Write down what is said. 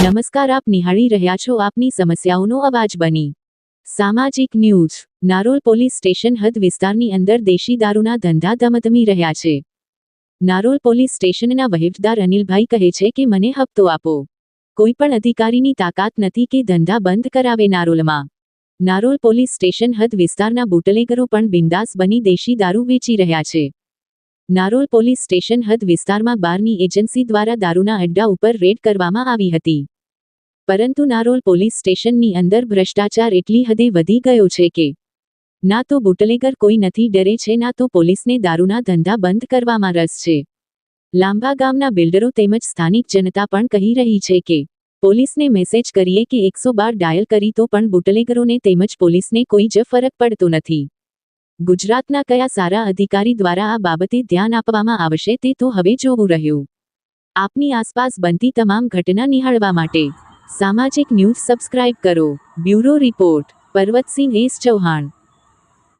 નમસ્કાર, આપ નિહાળી રહ્યા છો આપની સમસ્યાઓનો અવાજ બની. સામાજિક ન્યૂઝ. નારોલ પોલીસ સ્ટેશન હદ વિસ્તારની અંદર દેશી દારૂના ધંધા ધમધમી રહ્યા છે. નારોલ પોલીસ સ્ટેશનના વહીવટદાર અનિલભાઈ કહે છે કે, મને હપ્તો આપો. કોઈ પણ અધિકારીની તાકાત નથી કે ધંધા બંધ કરાવે નારોલમાં. નારોલ પોલીસ સ્ટેશન હદ વિસ્તારના બુટલેગરો પણ બિંદાસ બની દેશી દારૂ વેચી રહ્યા છે. નારોલ પોલીસ સ્ટેશન હદ વિસ્તારમાં બારની એજન્સી દ્વારા દારૂના અડ્ડા ઉપર રેડ કરવામાં આવી હતી. પરંતુ નારોલ પોલીસ સ્ટેશનની અંદર ભ્રષ્ટાચાર એટલી હદે વધી ગયો છે કે, ના તો બુટલેગર કોઈ નથી ડરે છે, ના તો પોલીસને દારૂના ધંધા બંધ કરવામાં રસ છે. લાંબા ગામના બિલ્ડરો તેમજ સ્થાનિક જનતા પણ કહી રહી છે કે, પોલીસને મેસેજ કરીએ કે એકસો બાર ડાયલ કરી તો પણ બુટલેગરોને તેમજ પોલીસને કોઈ જ ફરક પડતો નથી. ગુજરાતના કયા સારા અધિકારી દ્વારા આ બાબતે ધ્યાન આપવામાં આવશે તે તો હવે જોવું રહ્યું. આપની આસપાસ બનતી તમામ ઘટના નિહાળવા માટે સામાજિક ન્યૂઝ સબસ્ક્રાઇબ કરો. Bureau report. Parvatsinh S Chauhan.